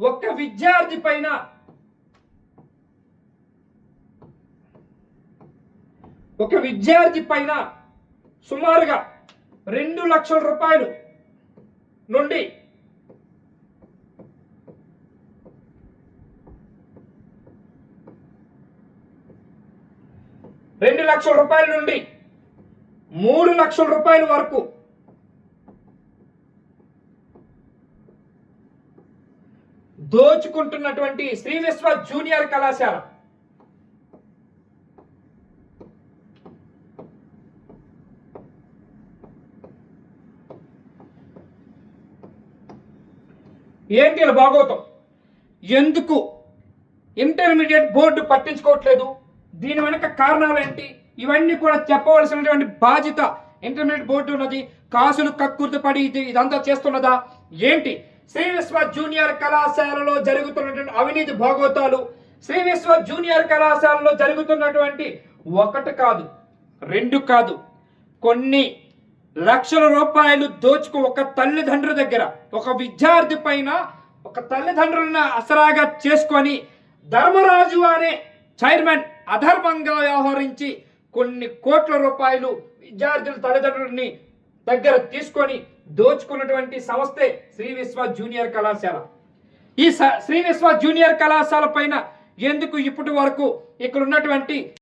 ఒక్క విద్యార్థి పైన ఒక విద్యార్థి పైన సుమారుగా రెండు లక్షల రూపాయలు నుండి రెండు లక్షల రూపాయల నుండి మూడు లక్షల రూపాయల వరకు దోచుకుంటున్నటువంటి శ్రీ విశ్వ జూనియర్ కళాశాల. ఏంటి ఇలా భాగవతం ఎందుకు ఇంటర్మీడియట్ బోర్డు పట్టించుకోవట్లేదు? దీని వెనక కారణాలు ఏంటి ఇవన్నీ కూడా చెప్పవలసినటువంటి బాధ్యత ఇంటర్మీడియట్ బోర్డు ఉన్నది. కాసులు కక్కుర్తి పడి ఇది ఇదంతా చేస్తున్నదా? ఏంటి? శ్రీ విశ్వ జూనియర్ కళాశాలలో జరుగుతున్నటువంటి అవినీతి భాగోతాలు శ్రీ విశ్వ జూనియర్ కళాశాలలో జరుగుతున్నటువంటి ఒకటి కాదు రెండు కాదు కొన్ని లక్షల రూపాయలు దోచుకు ఒక తల్లిదండ్రుల దగ్గర ఒక విద్యార్థి పైన ఒక తల్లిదండ్రులను అసరాగా చేసుకొని ధర్మరాజు అనే చైర్మన్ అధర్మంగా వ్యవహరించి కొన్ని కోట్ల రూపాయలు విద్యార్థుల తల్లిదండ్రులని దగ్గర తీసుకొని దోచుకున్నటువంటి సంస్థే శ్రీ విశ్వ జూనియర్ కళాశాల. ఈ శ్రీ విశ్వ జూనియర్ కళాశాల పైన ఎందుకు ఇప్పటి వరకు ఇక్కడ ఉన్నటువంటి